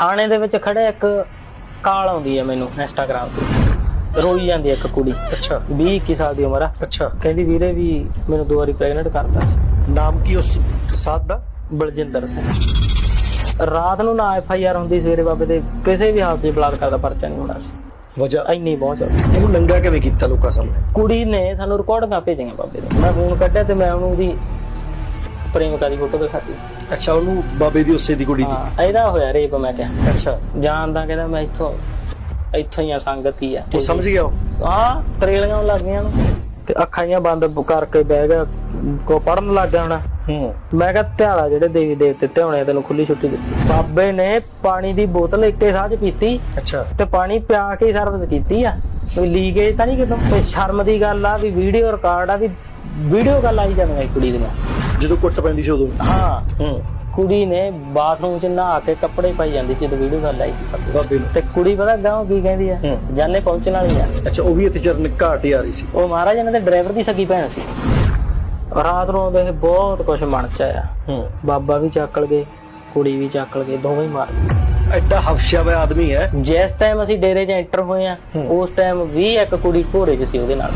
ਥਾਣੇ ਦੇ ਵਿੱਚ ਖੜੇ ਇੱਕ ਕਾਲ ਆਉਂਦੀ ਹੈ ਮੈਨੂੰ ਇੰਸਟਾਗ੍ਰਾਮ ਤੇ। ਰੋਈ ਜਾਂਦੀ ਹੈ ਇੱਕ ਕੁੜੀ। ਅੱਛਾ। 20 21 ਸਾਲ ਦੀ ਉਮਰ ਆ। ਅੱਛਾ। ਕਹਿੰਦੀ ਵੀਰੇ ਵੀ ਮੈਨੂੰ ਦੋ ਵਾਰੀ ਪ੍ਰੈਗਨੈਂਟ ਕਰਤਾ ਸੀ। ਨਾਮ ਕੀ ਉਸ ਸਾਧ ਦਾ? ਬਲਜਿੰਦਰ ਸਿੰਘ। ਰਾਤ ਨੂੰ ਨਾ ਐਫ ਆਈ ਆਰ ਹੁੰਦੀ ਸਵੇਰੇ ਬਾਬੇ ਦੇ ਕਿਸੇ ਵੀ ਹਾਲਤ 'ਚ ਬਲਾਤਕਾਰ ਦਾ ਪਰਚਾ ਨਹੀਂ ਹੋਣਾ ਸੀ। ਵਜ੍ਹਾ? ਇੰਨੀ ਪਹੁੰਚ ਇਹਨੂੰ ਨੰਗਾ ਕਿਵੇਂ ਕੀਤਾ ਲੋਕਾਂ ਸਾਹਮਣੇ? ਕੁੜੀ ਨੇ ਸਾਨੂੰ ਰਿਕਾਰਡਿੰਗਾਂ ਭੇਜੀਆਂ ਬਾਬੇ ਦੇ ਮੈਂ ਫੋਨ ਕੱਢਿਆ ਤੇ ਮੈਂ ਉਹਨੂੰ ਉਹਦੀ ਪ੍ਰੇਮਿਕਾ ਦੀ ਫੋਟੋ ਦਿਖਾਤੀ। ਅੱਛਾ ਉਹਨੂੰ ਬਾਬੇ ਦੀ ਉਸੇ ਦੀ ਕੁੜੀ ਦੀ? ਹਾਂ ਇਹਦਾ ਹੋਇਆ ਰੇਪ ਮੈਂ ਕਿਹਾ। ਅੱਛਾ। ਜਾਣਦਾ ਕਹਿੰਦਾ ਮੈਂ ਇੱਥੋਂ ਇੱਥੋਂ ਹੀ ਆ ਸੰਗਤ ਹੀ ਆ। ਉਹ ਸਮਝ ਗਿਆ ਉਹ? ਹਾਂ ਤਰੇਲੀਆਂ ਲੱਗ ਗਈਆਂ ਨੂੰ ਤੇ ਅੱਖਾਂ ਜਿਹੀਆਂ ਬੰਦ ਕਰਕੇ ਬਹਿ ਗਿਆ ਕੋ ਪੜਨ ਲੱਗ ਗਿਆ ਹੁਣ। ਹੂੰ। ਮੈਂ ਕਿਹਾ ਧਿਆਲਾ ਜਿਹੜੇ ਦੇਵੀ ਦੇਵਤੇ ਧਿਆਉਣੇ ਤੈਨੂੰ ਖੁੱਲੀ ਛੁੱਟੀ ਦਿੱਤੀ ਬਾਬੇ ਨੇ ਪਾਣੀ ਦੀ ਬੋਤਲ ਇੱਕੇ ਸਾਹ 'ਚ ਪੀਤੀ ਅੱਛਾ। ਤੇ ਪਾਣੀ ਪਿਆ ਕੇ ਸਰਵਿਸ ਕੀਤੀ ਆ। ਕੋਈ ਲੀਕੇਜ ਤਾਂ ਨਹੀਂ ਕਿਤੋਂ? ਤੇ ਸ਼ਰਮ ਦੀ ਗੱਲ ਆ ਵੀ ਵੀਡੀਓ ਰਿਕਾਰਡ ਆ ਵੀ ਵੀਡੀਓ ਗੱਲ ਆਈ ਜਾਂਦੀਆਂ ਕੁੜੀ ਦੀਆਂ। ਜਦੋਂ ਕੁੱਟ ਪੈਂਦੀ ਸੀ ਉਦੋਂ? ਹਾਂ। ਹੂੰ। ਕੁੜੀ ਨੇ ਬਾਥਰੂਮ 'ਚ ਨਹਾ ਕੇ ਕੱਪੜੇ ਪਾਈ ਜਾਂਦੀ ਸੀ ਜਦੋਂ ਵੀਡੀਓ ਗੱਲ ਆਈ ਸੀ ਬਾਬੇ ਨੂੰ। ਤੇ ਕੁੜੀ ਪਤਾ ਗਾਉਂ ਕੀ ਕਹਿੰਦੀ ਆ? ਹੂੰ। ਜਾਨੇ ਪਹੁੰਚਣ ਵਾਲੀ ਆ। ਅੱਛਾ ਉਹ ਵੀ ਇੱਥੇ ਚਰਨ ਘਾਟ ਹੀ ਆ ਰਹੀ ਸੀ। ਉਹ ਮਹਾਰਾਜ ਇਹਨਾਂ ਦੇ ਡਰਾਈਵਰ ਦੀ ਸਗੀ ਭੈਣ ਸੀ। ਰਾਤ ਨੂੰ ਆਉਂਦੇ ਇਹ ਬਹੁਤ ਕੁਝ ਮਨ ਚ ਆਇਆ। ਹੂੰ। ਬਾਬਾ ਵੀ ਚੱਕਲ ਗਏ ਕੁੜੀ ਵੀ ਚੱਕਲ ਗਏ ਦੋਵੇਂ ਹੀ ਮਾਰ ਗਏ ਐਡਾ ਹਫਸ਼ਿਆ ਹੋਇਆ ਆਦਮੀ ਹੈ। ਜਿਸ ਟਾਈਮ ਅਸੀਂ ਡੇਰੇ 'ਚ ਐਂਟਰ ਹੋਏ ਆ। ਉਸ ਟਾਈਮ ਵੀ ਇੱਕ ਕੁੜੀ ਘੋੜੇ 'ਚ ਸੀ ਉਹਦੇ ਨਾਲ।